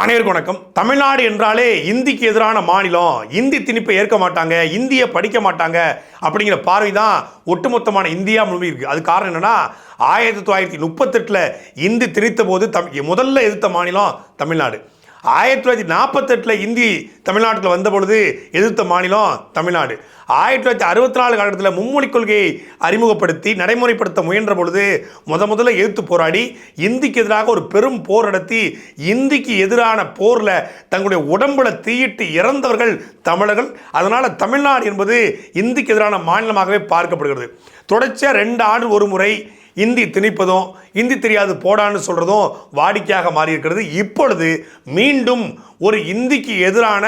அனைவருக்கும் வணக்கம். தமிழ்நாடு என்றாலே இந்திக்கு எதிரான மாநிலம். இந்தி திணிப்பை ஏற்க மாட்டாங்க இந்தியை படிக்க மாட்டாங்க அப்படிங்கிற பார்வை தான் ஒட்டுமொத்தமான இந்தியா முழுமை இருக்குது அது காரணம் என்னன்னா ஆயிரத்தி தொள்ளாயிரத்தி முப்பத்தெட்டில் இந்தி திணித்த போது தம் முதல்ல எதிர்த்த மாநிலம் தமிழ்நாடு. ஆயிரத்தி தொள்ளாயிரத்தி நாற்பத்தெட்டில் இந்தி தமிழ்நாட்டில் வந்த பொழுது எதிர்த்த மாநிலம் தமிழ்நாடு. ஆயிரத்தி தொள்ளாயிரத்தி அறுபத்தி நாலு காலத்தில் மும்மொழி கொள்கையை அறிமுகப்படுத்தி நடைமுறைப்படுத்த முயன்ற பொழுது முத முதல்ல எதிர்த்து போராடி இந்திக்கு எதிராக ஒரு பெரும் போர் நடத்தி இந்திக்கு எதிரான போரில் தங்களுடைய உடம்புல தீயிட்டு இறந்தவர்கள் தமிழர்கள். அதனால் தமிழ்நாடு என்பது இந்திக்கு எதிரான மாநிலமாகவே பார்க்கப்படுகிறது. தொடர்ச்சியாக ரெண்டு ஆண்டு ஒரு முறை இந்தி திணிப்பதும் இந்தி தெரியாது போடான்னு சொல்கிறதும் வாடிக்கையாக மாறியிருக்கிறது. இப்பொழுது மீண்டும் ஒரு இந்திக்கு எதிரான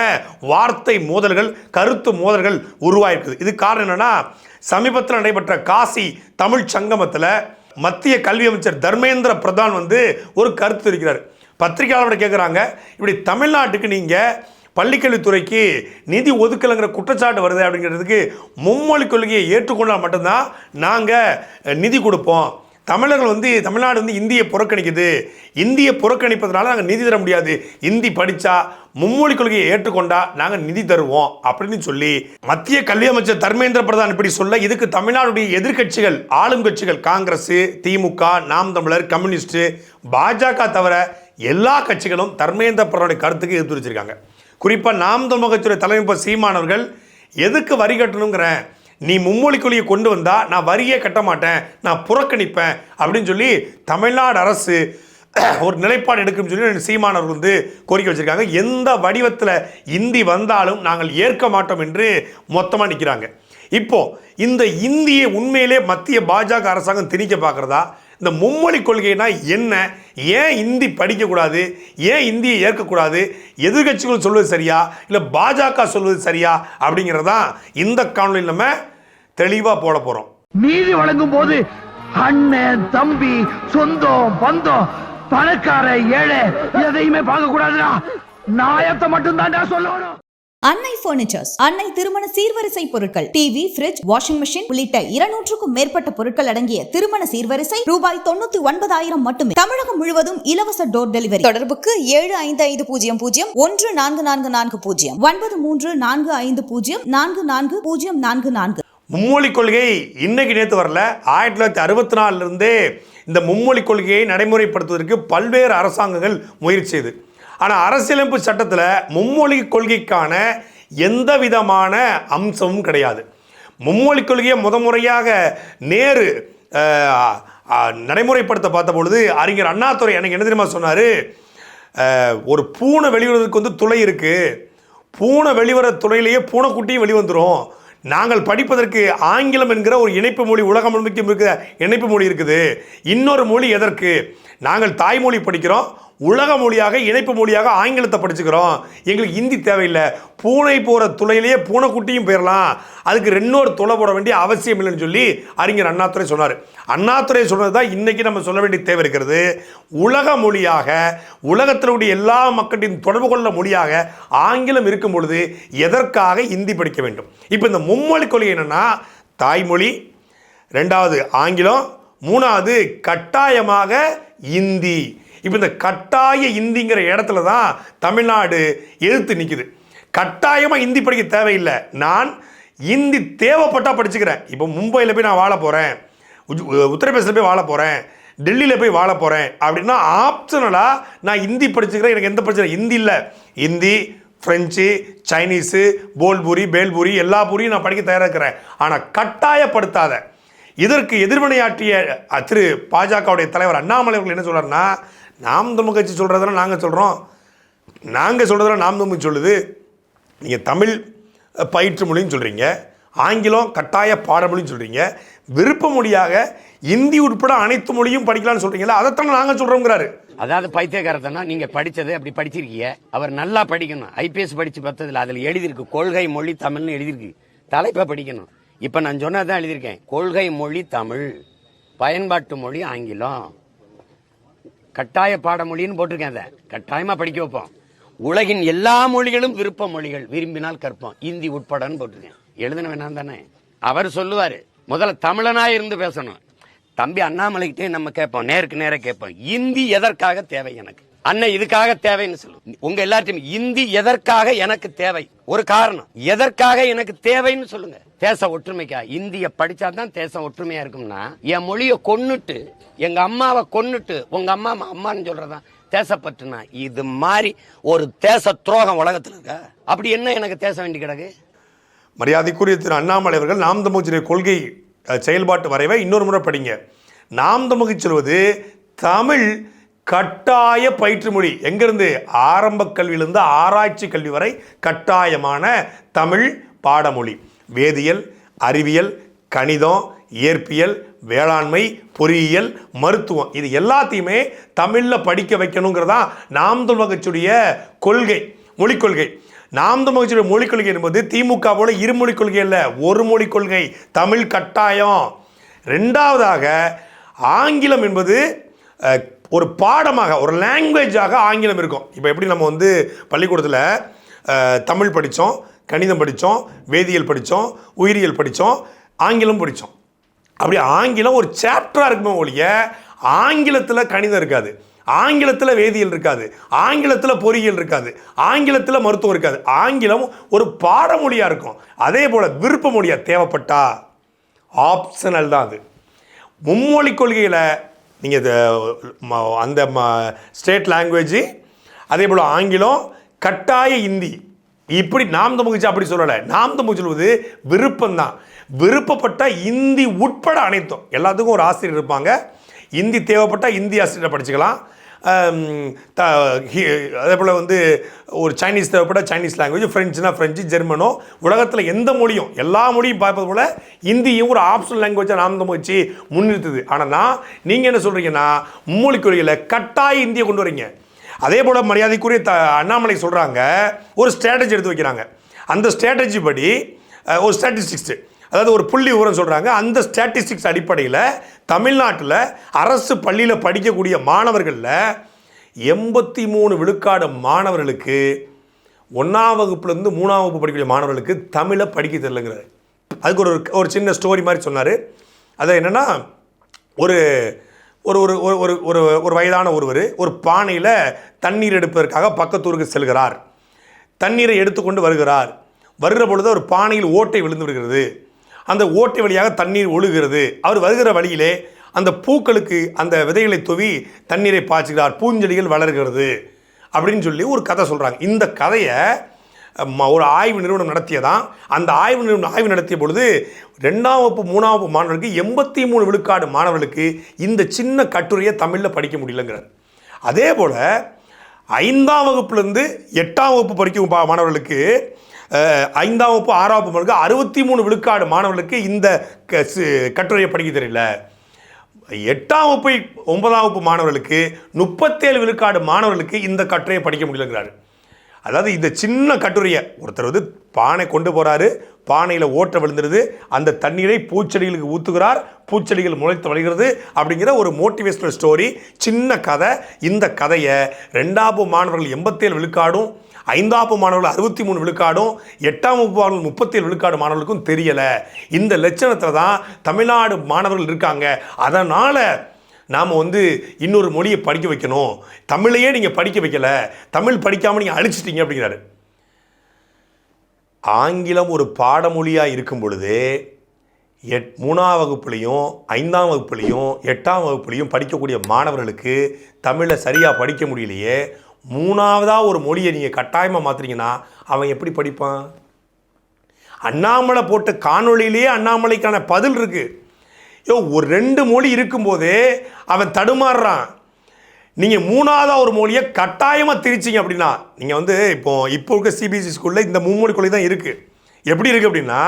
வார்த்தை மோதல்கள் கருத்து மோதல்கள் உருவாயிருக்குது. இது காரணம் என்னன்னா சமீபத்தில் நடைபெற்ற காசி தமிழ் சங்கமத்தில் மத்திய கல்வி அமைச்சர் தர்மேந்திர பிரதான் வந்து ஒரு கருத்து இருக்கிறார் பத்திரிகையாளர்கிட்ட கேட்குறாங்க இப்படி தமிழ்நாட்டுக்கு நீங்கள் பள்ளிக்கல்வித்துறைக்கு நிதி ஒதுக்கலைங்கிற குற்றச்சாட்டு வருது அப்படிங்கிறதுக்கு மும்மொழி கொள்கையை ஏற்றுக்கொண்டால் மட்டும்தான் நாங்கள் நிதி கொடுப்போம். தமிழர்கள் வந்து தமிழ்நாடு வந்து இந்தியை புறக்கணிக்குது. இந்தியை புறக்கணிப்பதனால நாங்கள் நிதி தர முடியாது. இந்தி படித்தா மும்மொழி கொள்கையை ஏற்றுக்கொண்டா நாங்கள் நிதி தருவோம் அப்படின்னு சொல்லி மத்திய கல்வி அமைச்சர் தர்மேந்திர பிரதான் இப்படி சொல்ல இதுக்கு தமிழ்நாடுடைய எதிர்க்கட்சிகள் ஆளும் கட்சிகள் காங்கிரஸ் திமுக நாம் தமிழர் கம்யூனிஸ்ட் பாஜக தவிர எல்லா கட்சிகளும் தர்மேந்திர பிரதானுடைய கருத்துக்கு எதிர்த்து வச்சிருக்காங்க. குறிப்பாக நாம் தமிழ் கட்சியுடைய சீமானவர்கள் எதுக்கு வரி கட்டணுங்கிற? நீ மும்மொழிக்குழியை கொண்டு வந்தால் நான் வரியே கட்ட மாட்டேன் நான் புறக்கணிப்பேன் அப்படின்னு சொல்லி தமிழ்நாடு அரசு ஒரு நிலைப்பாடு எடுக்கும் சொல்லி சீமானவர்கள் வந்து கோரிக்கை வச்சுருக்காங்க. எந்த வடிவத்தில் இந்தி வந்தாலும் நாங்கள் ஏற்க மாட்டோம் என்று மொத்தமாக நிற்கிறாங்க இப்போ இந்த இந்தியை உண்மையிலே மத்திய பாஜக அரசாங்கம் திணிக்க பார்க்குறதா? இந்த மும்மொழி கொள்கைனா என்ன? ஏன் இந்தி படிக்கக்கூடாது? ஏன் இந்தியை ஏற்கக்கூடாது? எதிர்கட்சிகள் சொல்வது சரியா? இல்லை பாஜக சொல்வது சரியா? அப்படிங்கிறதான் இந்த காணொலியில் நம்ம தெளிவாக போட போகிறோம் நீதி வழங்கும் போது அண்ணன் தம்பி சொந்தம் பந்தம் பணக்கார ஏழை எதையுமே பார்க்க கூடாதுடா நாயத்தை மட்டும் தான்டா சொல்லணும். அன்னை பர்னிச்சர்ஸ் அன்னை திருமண சீர்வரிசை பொருட்கள் டிவி பிரிட்ஜ் வாஷிங் மிஷின் உள்ளிட்ட இருநூற்றுக்கும் மேற்பட்ட பொருட்கள் அடங்கிய திருமண சீர்வரிசை ரூபாய் தொண்ணூத்தி ஒன்பதாயிரம் மட்டுமே. தமிழகம் முழுவதும் இலவச டோர் டெலிவரி தொடர்புக்கு ஏழு ஐந்து ஐந்து பூஜ்ஜியம் பூஜ்ஜியம் ஒன்று நான்கு நான்கு நான்கு பூஜ்ஜியம் ஒன்பது மூன்று நான்கு ஐந்து பூஜ்ஜியம் நான்கு நான்கு பூஜ்ஜியம் நான்கு நான்கு. மும்மொழி கொள்கை இன்னைக்கு நேற்று வரல. ஆயிரத்தி தொள்ளாயிரத்தி அறுபத்தி நாலுலேருந்தே இந்த மும்மொழி கொள்கையை நடைமுறைப்படுத்துவதற்கு பல்வேறு அரசாங்கங்கள் முயற்சி செய்து. ஆனால் அரசியலமைப்பு சட்டத்தில் மும்மொழி கொள்கைக்கான எந்த விதமான அம்சமும் கிடையாது. மும்மொழி கொள்கையை முத முறையாக நேரு நடைமுறைப்படுத்த பார்த்த பொழுது அறிஞர் அண்ணாதுரை எனக்கு என்ன தெரியுமா சொன்னார்? ஒரு பூனை வெளிவரதுக்கு வந்து துளை இருக்குது பூனை வெளிவர துறையிலேயே பூனைக்குட்டியும் வெளிவந்துடும் நாங்கள் படிப்பதற்கு ஆங்கிலம் என்கிற ஒரு இணைப்பு மொழி உலகம் முழுமைக்கும் இருக்கிற இணைப்பு மொழி இருக்குது. இன்னொரு மொழி எதற்கு? நாங்கள் தாய்மொழி படிக்கிறோம். உலக மொழியாக இணைப்பு மொழியாக ஆங்கிலத்தை படிச்சுக்கிறோம். எங்களுக்கு ஹிந்தி தேவையில்லை. பூனை போகிற துளையிலேயே பூனைக்குட்டியும் போயிடலாம் அதுக்கு ரெண்டோரு துளை போட வேண்டிய அவசியம் இல்லைன்னு சொல்லி அறிஞர் அண்ணாத்துறை சொன்னார். அண்ணாத்துறை சொன்னது தான் இன்றைக்கி நம்ம சொல்ல வேண்டிய தேவை இருக்கிறது. உலக மொழியாக உலகத்தினுடைய எல்லா மக்களின் தொடர்பு கொள்ள மொழியாக ஆங்கிலம் இருக்கும் பொழுது எதற்காக இந்தி படிக்க வேண்டும்? இப்போ இந்த மும்மொழி கொள்கை என்னென்னா தாய்மொழி ரெண்டாவது ஆங்கிலம் மூணாவது கட்டாயமாக இந்தி. இப்போ இந்த கட்டாய இந்திங்கிற இடத்துல தான் தமிழ்நாடு எதிர்த்து நிற்குது கட்டாயமாக ஹிந்தி படிக்க தேவையில்லை. நான் இந்தி தேவைப்பட்டால் படிச்சுக்கிறேன். இப்போ மும்பையில் போய் நான் வாழ போகிறேன் உத்தரப்பிரதேசில் போய் வாழ போகிறேன் டெல்லியில் போய் வாழ போகிறேன் அப்படின்னா ஆப்ஷனலாக நான் ஹிந்தி படிச்சுக்கிறேன். எனக்கு எந்த பிரச்சனை ஹிந்தி இல்லை. ஹிந்தி ஃப்ரெஞ்சு சைனீஸு போல்பூரி பேல்பூரி எல்லா பூரியும் நான் படிக்க தயாராக இருக்கிறேன். ஆனால் கட்டாயப்படுத்தாத. இதற்கு எதிர்வினையாற்றிய திரு பாஜகவுடைய தலைவர் அண்ணாமலை அவர்கள் என்ன சொல்கிறாருன்னா நாம் தமிழ் கட்சி சொல்கிறதெல்லாம் நாங்கள் சொல்கிறோம் நாங்கள் சொல்கிறதெல்லாம் நாம் தமிழ் சொல்லுது. நீங்கள் தமிழ் பயிற்று மொழின்னு சொல்கிறீங்க ஆங்கிலம் கட்டாய பாடமொழின்னு சொல்கிறீங்க விருப்ப மொழியாக இந்தி உட்பட அனைத்து மொழியும் படிக்கலாம்னு சொல்கிறீங்களா அதைத்தானே நாங்கள் சொல்கிறோங்கிறாரு அதாவது பைத்தியக்காரத்தனா நீங்கள் படித்தது அப்படி படிச்சிருக்கீங்க. அவர் நல்லா படிக்கணும். ஐபிஎஸ் படித்து பார்த்ததுல அதில் எழுதியிருக்கு. கொள்கை மொழி தமிழ்னு எழுதியிருக்கு. தலைப்பை படிக்கணும். இப்போ நான் சொன்னதான் எழுதியிருக்கேன். கொள்கை மொழி தமிழ். பயன்பாட்டு மொழி ஆங்கிலம். கட்டாய பாடமொழின்னு போட்டிருக்கேன் அதை. கட்டாயமா படிக்க வைப்போம். உலகின் எல்லா மொழிகளும் விருப்ப மொழிகள். விரும்பினால் கற்போம். இந்தி உட்படன்னு போட்டிருக்கேன். எழுதின வேணாம் தானே? அவர் சொல்லுவாரு முதல்ல தமிழனா இருந்து பேசணும். தம்பி அண்ணாமலைகிட்டே நம்ம கேட்போம். நேருக்கு நேராக கேட்போம். இந்தி எதற்காக தேவை எனக்கு? அண்ணன் இதுக்காக தேவைன்னு சொல்லு. உங்க எல்லாத்தையும் இந்தி எதற்காக எனக்கு தேவை? ஒரு காரணம். எதற்காக எனக்கு தேவைன்னு சொல்லுங்க. தேச ஒற்றுமைக்கா. இந்திய படிச்சாதான் தேசம் ஒற்றுமையா இருக்கும்னா என் மொழியை கொன்னுட்டு எங்க அம்மாவை கொன்னுட்டு உங்க அம்மா அம்மான்னு சொல்றதான் தேசப்பற்றுனா இது மாதிரி ஒரு தேச துரோகம் உலகத்துல இருக்கா? அப்படி என்ன எனக்கு தேச வேண்டி கிடக்கு? மரியாதைக்குரிய திரு அண்ணாமலை அவர்கள் நாம் தமிழ் கொள்கை செயல்பாட்டு வரைவை இன்னொரு முறை படிங்க. நாம் தமிழ் சொல்வது தமிழ் கட்டாய பயிற்று மொழி. எங்கிருந்து? ஆரம்ப கல்வியிலிருந்து ஆராய்ச்சி கல்வி வரை கட்டாயமான தமிழ் பாடமொழி. வேதியியல் அறிவியல் கணிதம் இயற்பியல் வேளாண்மை பொறியியல் மருத்துவம். இது எல்லாத்தையுமே தமிழில் படிக்க வைக்கணுங்கிறதா நாம் தமிழகச்சுடைய கொள்கை மொழிக் கொள்கை நாம் தமிழ் மொழிக் கொள்கை என்பது திமுக போல இருமொழிக் கொள்கை இல்லை ஒரு மொழிக் கொள்கை தமிழ் கட்டாயம். ரெண்டாவதாக ஆங்கிலம் என்பது ஒரு பாடமாக ஒரு லாங்குவேஜாக ஆங்கிலம் இருக்கும். இப்போ எப்படி நம்ம வந்து பள்ளிக்கூடத்தில் தமிழ் படித்தோம் கணிதம் படித்தோம் வேதியியல் படித்தோம் உயிரியல் படித்தோம் ஆங்கிலம் படித்தோம். அப்படி ஆங்கிலம் ஒரு சாப்டராக இருக்குமே ஒழிய ஆங்கிலத்தில் கணிதம் இருக்காது. ஆங்கிலத்தில் வேதியியல் இருக்காது. ஆங்கிலத்தில் பொறியியல் இருக்காது. ஆங்கிலத்தில் மருத்துவம் இருக்காது. ஆங்கிலம் ஒரு பாடமொழியாக இருக்கும். அதே போல் விருப்ப மொழியாக தேவைப்பட்டா ஆப்ஷனல் தான் அது. மும்மொழி கொள்கையில் நீங்கள் அந்த ஸ்டேட் லாங்குவேஜ் அதே போல் ஆங்கிலம் கட்டாய இந்தி. இப்படி நாம் தமிழ்ச்சி அப்படி சொல்லலை. நாம் தமிழ் சொல்வது விருப்பம்தான். விருப்பப்பட்ட இந்தி உட்பட அனைத்தும். எல்லாத்துக்கும் ஒரு ஆசிரியர் இருப்பாங்க. இந்தி தேவைப்பட்டால் இந்தி ஆசிரியரை படிச்சுக்கலாம். த ஹி- அதே போல் வந்து ஒரு சைனீஸ் தேவைப்பட்ட சைனீஸ் லாங்குவேஜ் ஃப்ரெஞ்சுனா ஃப்ரெஞ்சு ஜெர்மனோ உலகத்தில் எந்த மொழியும் எல்லா மொழியும் பார்ப்பது போல் இந்தியும் ஒரு ஆப்ஷனல் லாங்குவேஜாக நாம் தான் வச்சு முன்னிறுத்துது. ஆனால் நான் நீங்கள் என்ன சொல்கிறீங்கன்னா மும்மொழி கொள்கையில் கட்டாய இந்தியை கொண்டு வரீங்க. அதே போல் மரியாதைக்குரிய த அண்ணாமலை சொல்கிறாங்க ஒரு ஸ்ட்ராட்டஜி எடுத்து வைக்கிறாங்க. அந்த ஸ்ட்ராட்டஜி படி ஒரு ஸ்டாட்டிஸ்டிக்ஸ் அதாவது ஒரு புள்ளி விவரம் சொல்கிறாங்க அந்த ஸ்டாட்டிஸ்டிக்ஸ் அடிப்படையில் தமிழ்நாட்டில் அரசு பள்ளியில் படிக்கக்கூடிய மாணவர்களில் எண்பத்தி மூணு விழுக்காடு மாணவர்களுக்கு ஒன்றாம் வகுப்புலேருந்து மூணாம் வகுப்பு படிக்கக்கூடிய மாணவர்களுக்கு தமிழை படிக்க தெரியலங்கிறாரு. அதுக்கு ஒரு ஒரு சின்ன ஸ்டோரி மாதிரி சொன்னார். அது என்னென்னா ஒரு ஒரு ஒரு ஒரு ஒரு ஒரு ஒரு வயதான ஒருவர் ஒரு பானையில் தண்ணீர் எடுப்பதற்காக பக்கத்தூருக்கு செல்கிறார். தண்ணீரை எடுத்துக்கொண்டு வருகிறார். வருகிற பொழுது ஒரு பானையில் ஓட்டை விழுந்து விடுகிறது. அந்த ஓட்டை வழியாக தண்ணீர் ஒழுகிறது. அவர் வருகிற வழியிலே அந்த பூக்களுக்கு அந்த விதைகளை துவி தண்ணீரை பாய்ச்சுகிறார். பூஞ்செடிகள் வளர்கிறது. அப்படின்னு சொல்லி ஒரு கதை சொல்கிறாங்க இந்த கதையை ஒரு ஆய்வு நிறுவனம் நடத்தியதான். அந்த ஆய்வு நிறுவனம் ஆய்வு நடத்திய பொழுது ரெண்டாம் வகுப்பு மூணாம் வகுப்பு மாணவர்களுக்கு எண்பத்தி மூணு விழுக்காடு மாணவர்களுக்கு இந்த சின்ன கட்டுரையை தமிழில் படிக்க முடியலங்கிறார். அதே போல் ஐந்தாம் வகுப்புலேருந்து எட்டாம் வகுப்பு படிக்கும் பா- மாணவர்களுக்கு ஐந்தாம் வகுப்பு ஆறாம் வகுப்பு மாணவர்களுக்கு அறுபத்தி மூணு விழுக்காடு மாணவர்களுக்கு இந்த க- சி- கட்டுரையை படிக்க தெரியல. எட்டாம் வகுப்பு ஒன்பதாம் வகுப்பு மாணவர்களுக்கு முப்பத்தேழு விழுக்காடு மாணவர்களுக்கு இந்த கட்டுரையை படிக்க முடியலங்கிறாரு. அதாவது இந்த சின்ன கட்டுரையை ஒருத்தர் வந்து பானை கொண்டு போகிறாரு பானையில் ஓட்ட விழுந்துருது அந்த தண்ணீரை பூச்செடிகளுக்கு ஊற்றுகிறார் பூச்செடிகள் முளைத்து வழிகிறது அப்படிங்கிற ஒரு மோட்டிவேஷனல் ஸ்டோரி சின்ன கதை. இந்த கதையை ரெண்டாவது மாணவர்கள் எண்பத்தேழு விழுக்காடும் ஐந்தாவது மாணவர்கள் அறுபத்தி மூணு விழுக்காடும் எட்டாம் வகுப்பு மாணவர்கள் முப்பத்தேழு விழுக்காடு மாணவர்களுக்கும் தெரியலை. இந்த லட்சணத்தில் தான் தமிழ்நாடு மாணவர்கள் இருக்காங்க. அதனால் நாம் வந்து இன்னொரு மொழியை படிக்க வைக்கணும். தமிழையே நீங்கள் படிக்க வைக்கல. தமிழ் படிக்காமல் நீங்கள் அழிச்சிட்டிங்க அப்படிங்கிறாரு. ஆங்கிலம் ஒரு பாடமொழியாக இருக்கும் பொழுது எட் மூணாம் வகுப்புலையும் ஐந்தாம் வகுப்புலையும் எட்டாம் வகுப்புலையும் படிக்கக்கூடிய மாணவர்களுக்கு தமிழை சரியாக படிக்க முடியலையே மூணாவதாக ஒரு மொழியை நீங்கள் கட்டாயமாக மாற்றுறீங்கன்னா அவன் எப்படி படிப்பான்? அண்ணாமலை போட்ட காணொளியிலேயே அண்ணாமலைக்கான பதில் இருக்குது யோ ஒரு ரெண்டு மொழி இருக்கும்போதே அவன் தடுமாறுறான். நீங்கள் மூணாவதாக ஒரு மொழியை கட்டாயமாக திரிச்சிங்க அப்படின்னா நீங்கள் வந்து இப்போ இப்போ இருக்க சிபிஎஸ்சி ஸ்கூலில் இந்த மும்மொழி கொள்கை தான் இருக்குது எப்படி இருக்குது அப்படின்னா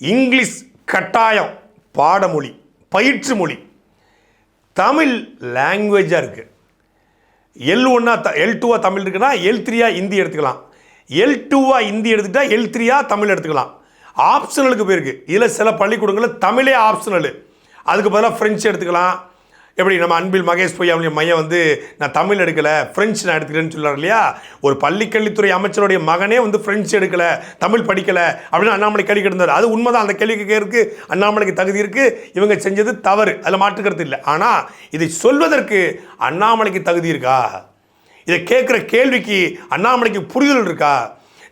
இங்கிலீஷ் கட்டாயம் பாடமொழி பயிற்று மொழி. தமிழ் லாங்குவேஜாக இருக்குது எல் ஒன்னா த எல் டூவாக தமிழ் இருக்குன்னா எல் த்ரீயாக ஹிந்தி எடுத்துக்கலாம். எல் டூவா ஹிந்தி எடுத்துக்கிட்டால் எல் த்ரீயாக தமிழ் எடுத்துக்கலாம். ஆப்ஷனலுக்கு போயிருக்கு. இதில் சில பள்ளிக்கூடங்களில் தமிழே ஆப்ஷனல் அதுக்கு பதிலாக ஃப்ரெஞ்சு எடுத்துக்கலாம். எப்படி நம்ம அன்பில் மகேஷ் பொய்யாமலிய மையம் வந்து நான் தமிழ் எடுக்கலை ஃப்ரெஞ்சு நான் எடுத்துக்கிறேன்னு சொல்கிறார் இல்லையா? ஒரு பள்ளிக்கல்வித்துறை அமைச்சருடைய மகனே வந்து ஃப்ரெஞ்சு எடுக்கலை தமிழ் படிக்கலை அப்படின்னு அண்ணாமலை கேள்வி கிடந்தார் அது உண்மைதான் அந்த கேள்வி கேட்கறதுக்கு அண்ணாமலைக்கு தகுதி இருக்குது இவங்க செஞ்சது தவறு அதில் மாற்றுக்கிறது இல்லை. ஆனால் இதை சொல்வதற்கு அண்ணாமலைக்கு தகுதி இருக்கா? இதை கேட்குற கேள்விக்கு அண்ணாமலைக்கு புரிதல் இருக்கா?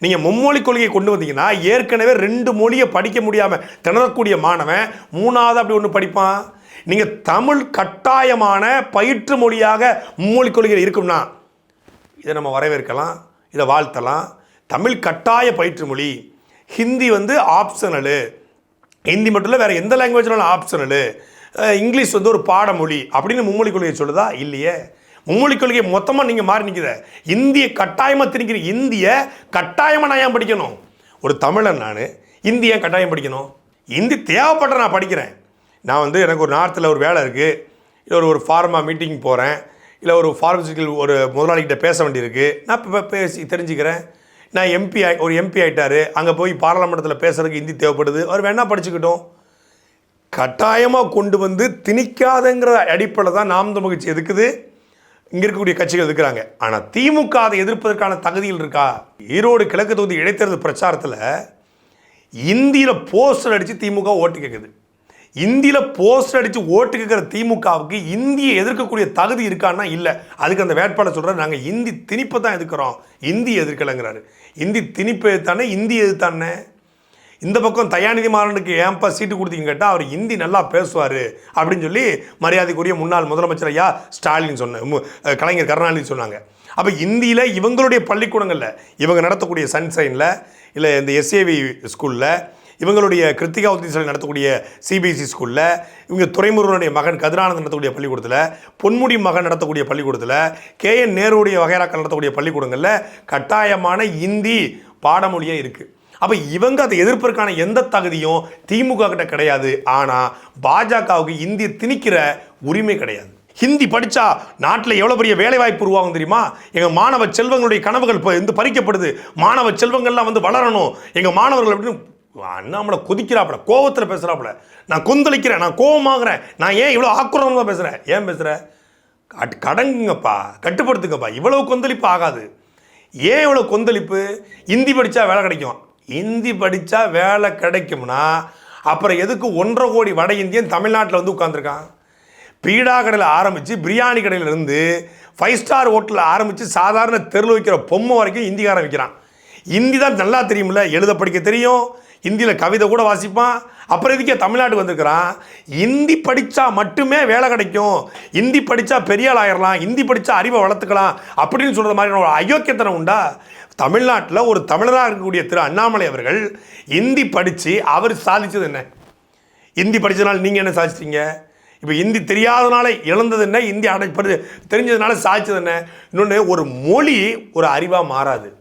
நீங்கள் மும்மொழி கொள்கையை கொண்டு வந்தீங்கன்னா ஏற்கனவே ரெண்டு மொழியை படிக்க முடியாமல் திணறக்கூடிய மாணவன் மூணாவது அப்படி ஒன்று படிப்பான். நீங்கள் தமிழ் கட்டாயமான பயிற்று மொழியாக மும்மொழி கொள்கையில் இருக்கும்னா இதை நம்ம வரவேற்கலாம் இதை வாழ்த்தலாம். தமிழ் கட்டாய பயிற்று மொழி. ஹிந்தி வந்து ஆப்ஷனலு ஹிந்தி மட்டும் இல்லை வேறு எந்த லாங்குவேஜ்னாலும் ஆப்ஷனலு இங்கிலீஷ் வந்து ஒரு பாடமொழி அப்படின்னு மும்மொழி கொள்கையை சொல்லுதா? இல்லையே. மும்மொழி கொள்கையை மொத்தமாக நீங்கள் மாறி நிற்கிற இந்திய கட்டாயமாக திணிக்கிற இந்திய கட்டாயமாக நான் ஏன் படிக்கணும்? ஒரு தமிழன் நான் இந்தி ஏன் கட்டாயம் படிக்கணும்? இந்தி தேவைப்பட்ட நான் படிக்கிறேன். நான் வந்து எனக்கு ஒரு நார்த்தில் ஒரு வேலை இருக்குது இல்லை ஒரு ஒரு ஃபார்மா மீட்டிங் போகிறேன் இல்லை ஒரு ஃபார்மசிக்கல் ஒரு முதலாளிகிட்ட பேச வேண்டியிருக்கு. நான் இப்போ பேசி தெரிஞ்சுக்கிறேன். நான் எம்பி ஆகி ஒரு எம்பி ஆகிட்டாரு அங்கே போய் பாராளுமன்றத்தில் பேசுறதுக்கு ஹிந்தி தேவைப்படுது. அவர் வேணால் படிச்சுக்கிட்டோம். கட்டாயமாக கொண்டு வந்து திணிக்காதங்கிற அடிப்படை தான் நாம் தமிழ்ச்சி எதுக்குது? இங்கே இருக்கக்கூடிய கட்சிகள் இருக்கிறாங்க. ஆனால் திமுக அதை எதிர்ப்பதற்கான தகுதியில் இருக்கா? ஈரோடு கிழக்கு தொகுதி இடைத்தேர்தல் பிரச்சாரத்தில் இந்தியில் போஸ்டர் அடித்து திமுக ஓட்டு கேட்குது இந்தியில் போஸ்டர் அடித்து ஓட்டு கேட்குற திமுகவுக்கு இந்தியை எதிர்க்கக்கூடிய தகுதி இருக்கான்னா இல்லை. அதுக்கு அந்த வேட்பாளர் சொல்கிறார் நாங்கள் இந்தி திணிப்பை தான் எதிர்க்கிறோம். இந்தி எதிர்க்கலைங்கிறாரு. இந்தி திணிப்பு எதிர்த்தானே இந்தி எதிர்த்தானே? இந்த பக்கம் தயாநிதி மாறனுக்கு ஏன்பா சீட்டு கொடுத்தீங்க கேட்டால் அவர் ஹிந்தி நல்லா பேசுவார் அப்படின்னு சொல்லி மரியாதைக்குரிய முன்னாள் முதலமைச்சர் ஐயா ஸ்டாலின் சொன்ன கலைஞர் கருணாநிதி சொன்னாங்க. அப்போ இந்தியில் இவங்களுடைய பள்ளிக்கூடங்களில் இவங்க நடத்தக்கூடிய சன்ஷைனில் இல்லை இந்த எஸ்ஏவி ஸ்கூலில் இவங்களுடைய கிருத்திகா உதவி நடத்தக்கூடிய சிபிஎஸ்சி ஸ்கூலில் இவங்க துறைமுருகனுடைய மகன் கதிரானந்த் நடத்தக்கூடிய பள்ளிக்கூடத்தில் பொன்முடி மகன் நடத்தக்கூடிய பள்ளிக்கூடத்தில் கே என் நேருடைய வகைராக்கள் நடத்தக்கூடிய பள்ளிக்கூடங்களில் கட்டாயமான இந்தி பாடமொழியாக இருக்குது அப்போ இவங்க அதை எதிர்ப்பதற்கான எந்த தகுதியும் திமுக கிட்ட கிடையாது. ஆனால் பாஜகவுக்கு இந்திய திணிக்கிற உரிமை கிடையாது. ஹிந்தி படித்தா நாட்டில் எவ்வளோ பெரிய வேலைவாய்ப்பு உருவாகும் தெரியுமா? எங்கள் மாணவ செல்வங்களுடைய கனவுகள் இப்போ வந்து பறிக்கப்படுது. மாணவ செல்வங்கள்லாம் வந்து வளரணும். எங்கள் மாணவர்கள் அப்படின்னு அண்ணாமலை கொதிக்கிறாப்புல கோவத்தில் பேசுகிறாப்புல நான் கொந்தளிக்கிறேன் நான் கோபமாகறேன் நான் ஏன் இவ்வளோ ஆக்குறவங்க பேசுகிறேன் ஏன் பேசுகிறேன் கட் கடங்குங்கப்பா கட்டுப்படுத்துங்கப்பா. இவ்வளோ கொந்தளிப்பு ஆகாது. ஏன் இவ்வளோ கொந்தளிப்பு? ஹிந்தி படித்தா வேலை கிடைக்கும். ஹிந்தி படித்தா வேலை கிடைக்கும்னா அப்புறம் எதுக்கு ஒன்றரை கோடி வட இந்தியன் தமிழ்நாட்டில் வந்து உட்காந்துருக்கான் பீடா கடையில் ஆரம்பித்து பிரியாணி கடையில் இருந்து ஃபைவ் ஸ்டார் ஹோட்டலில் ஆரம்பித்து சாதாரண தெருவில் வைக்கிற பொம்மை வரைக்கும் ஹிந்திக்காரன் ஆரம்பிக்கிறான் ஹிந்தி தான் நல்லா தெரியும்ல எழுத படிக்க தெரியும் ஹிந்தியில் கவிதை கூட வாசிப்பான் அப்புறம் இதுக்கே தமிழ்நாட்டுக்கு வந்திருக்கிறான்? ஹிந்தி படித்தா மட்டுமே வேலை கிடைக்கும். ஹிந்தி படித்தா பெரியாள் ஆயிடலாம் ஆயிரலாம் ஹிந்தி படித்தா அறிவை வளர்த்துக்கலாம் அப்படின்னு சொல்கிற மாதிரியான ஒரு அயோக்கியத்தனம் உண்டா? தமிழ்நாட்டில் ஒரு தமிழராக இருக்கக்கூடிய திரு அண்ணாமலை அவர்கள் இந்தி படித்து அவர் சாதித்தது என்ன? ஹிந்தி படித்ததுனால நீங்கள் என்ன சாதிச்சிட்டீங்க? இப்போ இந்தி தெரியாதனால இழந்தது என்ன? இந்தி அடை தெரிஞ்சதுனால சாதிச்சது என்ன? இன்னொன்று ஒரு மொழி ஒரு அறிவாக மாறாது.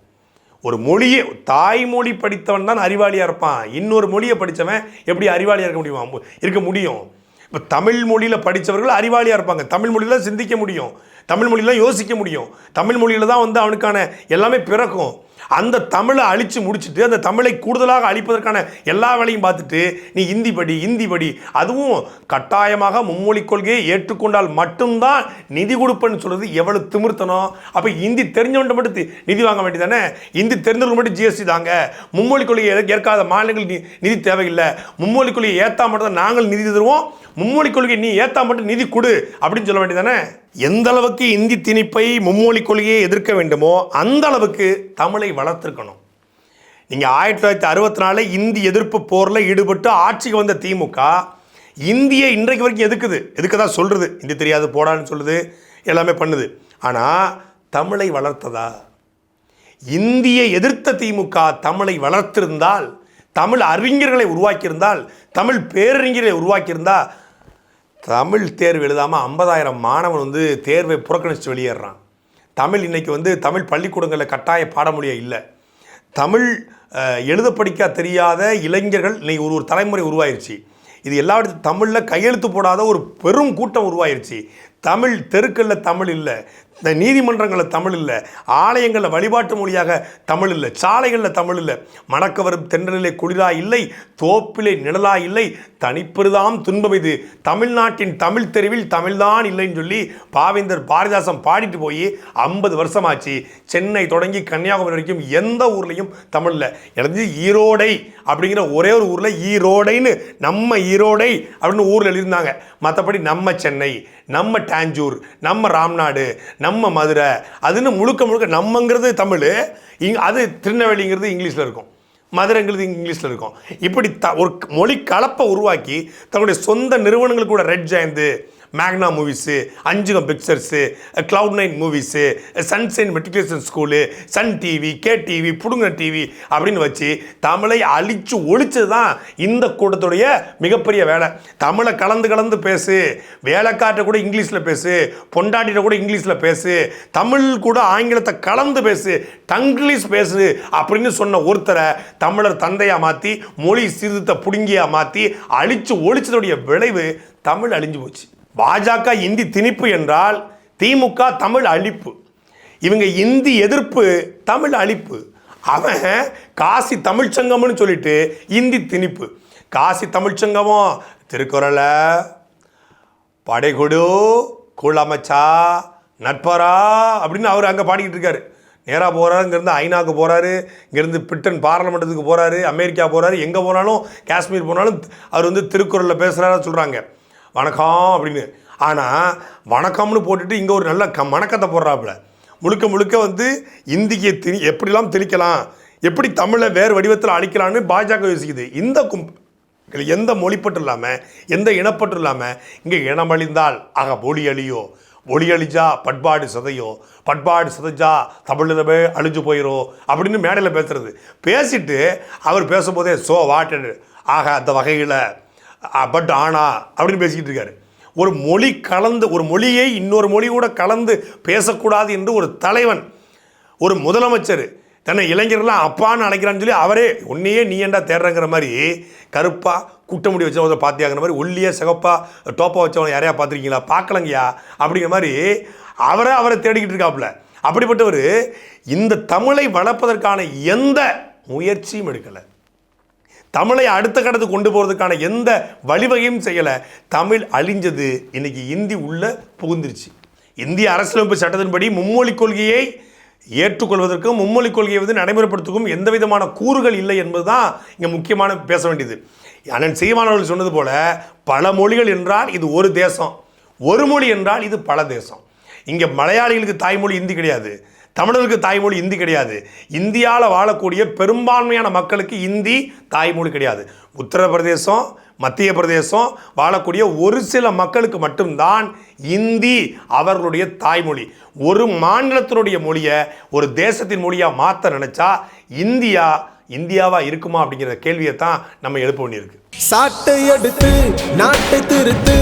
ஒரு மொழியே தாய்மொழி படித்தவன் தான் அறிவாளியாக இருப்பான். இன்னொரு மொழியை படித்தவன் எப்படி அறிவாளியாக இருக்க முடியுமா? இருக்க முடியும். இப்போ தமிழ் மொழியில் படித்தவர்கள் அறிவாளியாக இருப்பாங்க. தமிழ் மொழியில் சிந்திக்க முடியும். தமிழ் யோசிக்க முடியும். தமிழ் மொழியில் தான் வந்து அவனுக்கான எல்லாமே பிறக்கும். அந்த தமிழை அழித்து முடிச்சுட்டு அந்த தமிழை கூடுதலாக அழிப்பதற்கான எல்லா வேலையும் பார்த்துட்டு நீ ஹிந்தி படி ஹிந்தி படி அதுவும் கட்டாயமாக மும்மொழி கொள்கையை ஏற்றுக்கொண்டால் மட்டும்தான் நிதி கொடுப்பேன்னு சொல்கிறது எவ்வளோ திமிர்த்தனம். அப்போ ஹிந்தி தெரிஞ்சவன்ட்ட மட்டும் நிதி வாங்க வேண்டியதானே ஹிந்தி தெரிஞ்சவங்க மட்டும் ஜிஎஸ்டி தாங்க. மும்மொழி கொள்கையை ஏற்காத மாநிலங்கள் நி- நிதி தேவையில்லை. மும்மொழி கொள்கையை ஏற்றா மட்டும் தான் நாங்கள் நிதி தருவோம். மும்மொழி கொள்கையை நீ ஏற்றா மட்டும் நிதி கொடு அப்படின்னு சொல்ல வேண்டியதானே எந்த அளவுக்கு இந்தி திணிப்பை மும்மொழி கொள்கையை எதிர்க்க வேண்டுமோ அந்த அளவுக்கு தமிழை வளர்த்துருக்கணும். நீங்கள் ஆயிரத்தி தொள்ளாயிரத்தி அறுபத்தி நாலு இந்தி எதிர்ப்பு போரில் ஈடுபட்டு ஆட்சிக்கு வந்த திமுக இந்தியை இன்றைக்கு வரைக்கும் எதுக்குது? எதுக்கு தான் சொல்கிறது இந்தி தெரியாது போடான்னு சொல்லுது எல்லாமே பண்ணுது. ஆனால் தமிழை வளர்த்ததா? இந்தியை எதிர்த்த திமுக தமிழை வளர்த்திருந்தால் தமிழ் அறிஞர்களை உருவாக்கியிருந்தால் தமிழ் பேரறிஞர்களை உருவாக்கியிருந்தால் தமிழ் தேர்வு எழுதாமல் ஐம்பதாயிரம் மாணவன் வந்து தேர்வை புறக்கணித்து வெளியேறான். தமிழ் இன்றைக்கி வந்து தமிழ் பள்ளிக்கூடங்களில் கட்டாய பாடமொழியாக இல்லை. தமிழ் எழுத படிக்க தெரியாத இளைஞர்கள் இன்னைக்கு ஒரு ஒரு தலைமுறை உருவாயிருச்சு. இது எல்லா இடத்து தமிழில் கையெழுத்து போடாத ஒரு பெரும் கூட்டம் உருவாயிருச்சு. தமிழ் தெருக்களில் தமிழ் இல்லை. இந்த நீதிமன்றங்களில் தமிழ் இல்லை. ஆலயங்களில் வழிபாட்டு மொழியாக தமிழ் இல்லை. சாலைகளில் தமிழ் இல்லை. மணக்க வரும் தென்றலிலே குளிரா இல்லை தோப்பிலே நிழலா இல்லை தனிப்பெருதாம் துன்பம் இது. தமிழ்நாட்டின் தமிழ் தெருவில் தமிழ்தான் இல்லைன்னு சொல்லி பாவேந்தர் பாரதிதாசன் பாடிட்டு போய் ஐம்பது வருஷமாச்சு. சென்னை தொடங்கி கன்னியாகுமரி வரைக்கும் எந்த ஊர்லேயும் தமிழ் இல்லை. எனக்கு ஈரோடை அப்படிங்கிற ஒரே ஒரு ஊரில் ஈரோடைன்னு நம்ம ஈரோடை அப்படின்னு ஊரில் எழுதியிருந்தாங்க. மற்றபடி நம்ம சென்னை நம்ம டாஞ்சூர் நம்ம ராம்நாடு நம்ம மதுரை அதுன்னு முழுக்க முழுக்க நம்மங்கிறது தமிழ் இங் அது திருநெல்வேலிங்கிறது இங்கிலீஷில் இருக்கும். மதுரைங்கிறது இங்கிலீஷில் இருக்கும். இப்படி த ஒரு மொழி கலப்பை உருவாக்கி தன்னுடைய சொந்த நிறுவனங்கள் கூட ரெட் ஜெயந்து மேக்னா movies Anjugam pictures cloud nine movies sunshine matriculation school Sun TV K TV புடுங்க டிவி அப்படின்னு வச்சு தமிழை அழித்து ஒழிச்சது தான் இந்த கூட்டத்துடைய மிகப்பெரிய வேலை. தமிழை கலந்து கலந்து பேசு வேலைக்கார்ட்ட கூட இங்கிலீஷில் பேசு பொண்டாட்டிகிட்ட கூட இங்கிலீஷில் பேசு தமிழ் கூட ஆங்கிலத்தை கலந்து பேசு தங்கிலீஷ் பேசு அப்படின்னு சொன்ன ஒருத்தரை தமிழர் தந்தையாக மாற்றி மொழி சீர்திருத்த புடுங்கியாக மாற்றி அழித்து ஒழிச்சதுடைய விளைவு தமிழ் அழிஞ்சு போச்சு. பாஜக இந்தி திணிப்பு என்றால் திமுக தமிழ் அழிப்பு. இவங்க இந்தி எதிர்ப்பு தமிழ் அழிப்பு. அவன் காசி தமிழ்ச்சங்கம்னு சொல்லிட்டு இந்தி திணிப்பு. காசி தமிழ்ச்சங்கமும் திருக்குறளை. படைகொடு கூழமைச்சா நட்பரா? அப்படின்னு அவர் அங்கே பாடிக்கிட்டு இருக்காரு. நேராக போகிறாரு இங்கேருந்து ஐநாவுக்கு போகிறாரு இங்கேருந்து பிரிட்டன் பார்லமெண்ட்டுக்கு போகிறாரு அமெரிக்கா போகிறாரு எங்கே போனாலும் காஷ்மீர் போனாலும் அவர் வந்து திருக்குறளில் பேசுகிறாரா சொல்கிறாங்க வணக்கம் அப்படின்னு. ஆனால் வணக்கம்னு போட்டுட்டு இங்கே ஒரு நல்ல க வணக்கத்தை போடுறாப்புல. முழுக்க முழுக்க வந்து இந்தியை திணி எப்படிலாம் திணிக்கலாம் எப்படி தமிழை வேறு வடிவத்தில் அழிக்கலான்னு பாஜக யோசிக்குது. இந்த கும் எந்த மொழிப்பட்டு இல்லாமல் எந்த இனப்பட்டு இல்லாமல் இங்கே இனம் அழிந்தால் ஆக மொழி அழியோ? மொழி அழிஞ்சா பட்பாடு சதையோ? பட்பாடு சதைஞ்சா தமிழினமே அழிஞ்சு போயிடும் அப்படின்னு மேடையில் பேசுறது. பேசிட்டு அவர் பேசும்போதே சோ வாட்டட் ஆக அந்த வகையில் பட் ஆனா அப்படின்னு பேசிக்கிட்டு இருக்காரு. ஒரு மொழி கலந்து ஒரு மொழியை இன்னொரு மொழியோட கலந்து பேசக்கூடாது என்று ஒரு தலைவன் ஒரு முதலமைச்சர் தன்னை இளைஞர்லாம் அப்பான்னு அழைக்கிறான்னு சொல்லி அவரே உன்னையே நீ ஏன்டா தேடுறங்கிற மாதிரி கருப்பா குட்ட முடி வச்சவங்க பார்த்தியாங்கிற மாதிரி ஒல்லியா சிகப்பா டோப்பா வச்சவங்க யாரையா பார்த்துருக்கீங்களா? பார்க்கலங்கய்யா? அப்படிங்கிற மாதிரி அவரை அவரை தேடிக்கிட்டு இருக்காப்புல. அப்படிப்பட்டவர் இந்த தமிழை வளர்ப்பதற்கான எந்த முயற்சியும் எடுக்கலை. தமிழை அடுத்த கடத்துக்கு கொண்டு போகிறதுக்கான எந்த வழிவகையும் செய்யலை. தமிழ் அழிஞ்சது இன்றைக்கி இந்தி உள்ளே புகுந்துருச்சு. இந்திய அரசியலமைப்பு சட்டத்தின்படி மும்மொழி கொள்கையை ஏற்றுக்கொள்வதற்கும் மும்மொழி கொள்கையை வந்து நடைமுறைப்படுத்துக்கும் எந்த விதமான கூறுகள் இல்லை என்பது தான் இங்கே முக்கியமான பேச வேண்டியது. அண்ணன் சீமானவர்கள் சொன்னது போல பல மொழிகள் என்றால் இது ஒரு தேசம். ஒரு மொழி என்றால் இது பல தேசம். இங்கே மலையாளிகளுக்கு தாய்மொழி இந்தி கிடையாது. தமிழர்களுக்கு தாய்மொழி இந்தி கிடையாது. இந்தியாவில் வாழக்கூடிய பெரும்பான்மையான மக்களுக்கு இந்தி தாய்மொழி கிடையாது. உத்தரப்பிரதேசம் மத்திய பிரதேசம் வாழக்கூடிய ஒரு சில மக்களுக்கு மட்டும்தான் இந்தி அவர்களுடைய தாய்மொழி. ஒரு மாநிலத்தினுடைய மொழியை ஒரு தேசத்தின் மொழியாக மாற்ற நினச்சா இந்தியா இந்தியாவா இருக்குமா அப்படிங்கிற கேள்வியை தான் நம்ம எழுப்ப வேண்டியிருக்கு. சாட்டை எடுத்து நாட்டை திருத்து